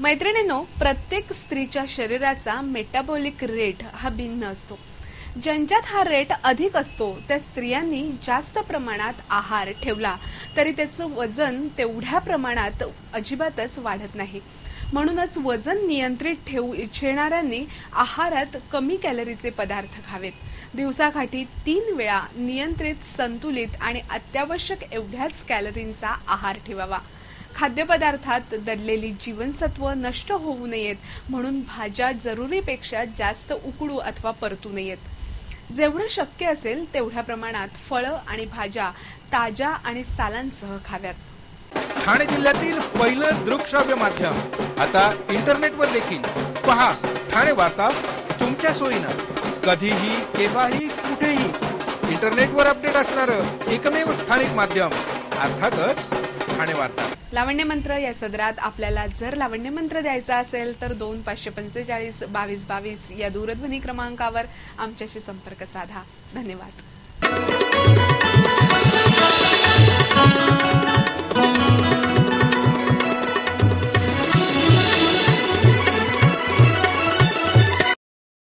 मैत्रिणींनो प्रत्येक स्त्रीच्या शरीराचा मेटाबॉलिक रेट हा भिन्न असतो. ज्यांच्यात हा रेट अधिक असतो त्या स्त्रियांनी जास्त प्रमाणात आहार ठेवला तरी त्याचं वजन तेवढ्या प्रमाणात अजिबातच वाढत नाही. म्हणूनच वजन नियंत्रित ठेवू इच्छिणाऱ्यांनी आहारात कमी कॅलरीचे पदार्थ खावेत. दिवसाकाठी तीन वेळा नियंत्रित संतुलित आणि अत्यावश्यक एवढ्याच कॅलरींचा आहार ठेवावा. खाद्यपदार्थात दडलेली जीवनसत्व नष्ट होऊ नयेत म्हणून भाज्या जरुरीपेक्षा जास्त उकडू अथवा परतू नयेत. जेवढं शक्य असेल तेवढ्या प्रमाणात फळं आणि भाज्या ताज्या आणि सालांसह खाव्यात. ठाणे जिल्ह्यातील पहिलं दृकश्राव्य माध्यम. आता इंटरनेटवर देखील. पहा ठाणे वार्ता तुमच्या सोयीनं. कधीही केव्हाही कुठेही. इंटरनेटवर अपडेट असणारं एकमेव स्थानिक माध्यम. अर्थातच ठाणे वार्ता. लावण्य मंत्र या सदरात आपल्याला जर लावण्य मंत्र द्यायचा असेल तर दोन पाचशे पंचेचाळीस बावीस बावीस या दूरध्वनी क्रमांकावर आमच्याशी संपर्क साधा. धन्यवाद.